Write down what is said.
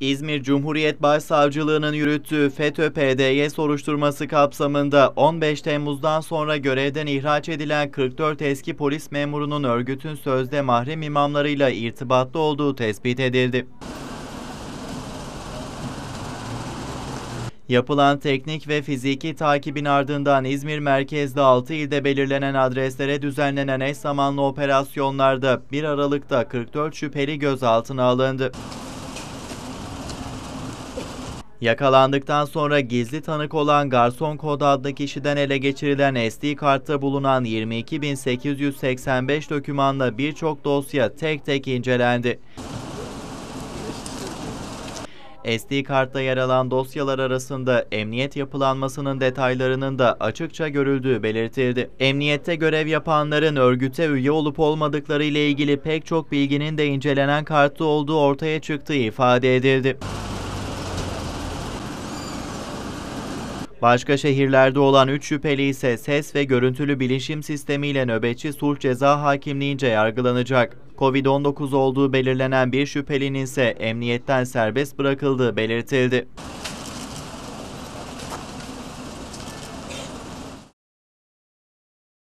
İzmir Cumhuriyet Başsavcılığı'nın yürüttüğü FETÖ PDY soruşturması kapsamında 15 Temmuz'dan sonra görevden ihraç edilen 44 eski polis memurunun örgütün sözde mahrem imamlarıyla irtibatlı olduğu tespit edildi. Yapılan teknik ve fiziki takibin ardından İzmir merkezde 6 ilde belirlenen adreslere düzenlenen eş zamanlı operasyonlarda 1 Aralık'ta 44 şüpheli gözaltına alındı. Yakalandıktan sonra gizli tanık olan Garson Kod adlı kişiden ele geçirilen SD kartta bulunan 22.885 dokümanla birçok dosya tek tek incelendi. SD kartta yer alan dosyalar arasında emniyet yapılanmasının detaylarının da açıkça görüldüğü belirtildi. Emniyette görev yapanların örgüte üye olup olmadıkları ile ilgili pek çok bilginin de incelenen kartta olduğu ortaya çıktığı ifade edildi. Başka şehirlerde olan 3 şüpheli ise ses ve görüntülü bilişim sistemiyle nöbetçi sulh ceza hakimliğince yargılanacak. Covid-19 olduğu belirlenen bir şüphelinin ise emniyetten serbest bırakıldığı belirtildi.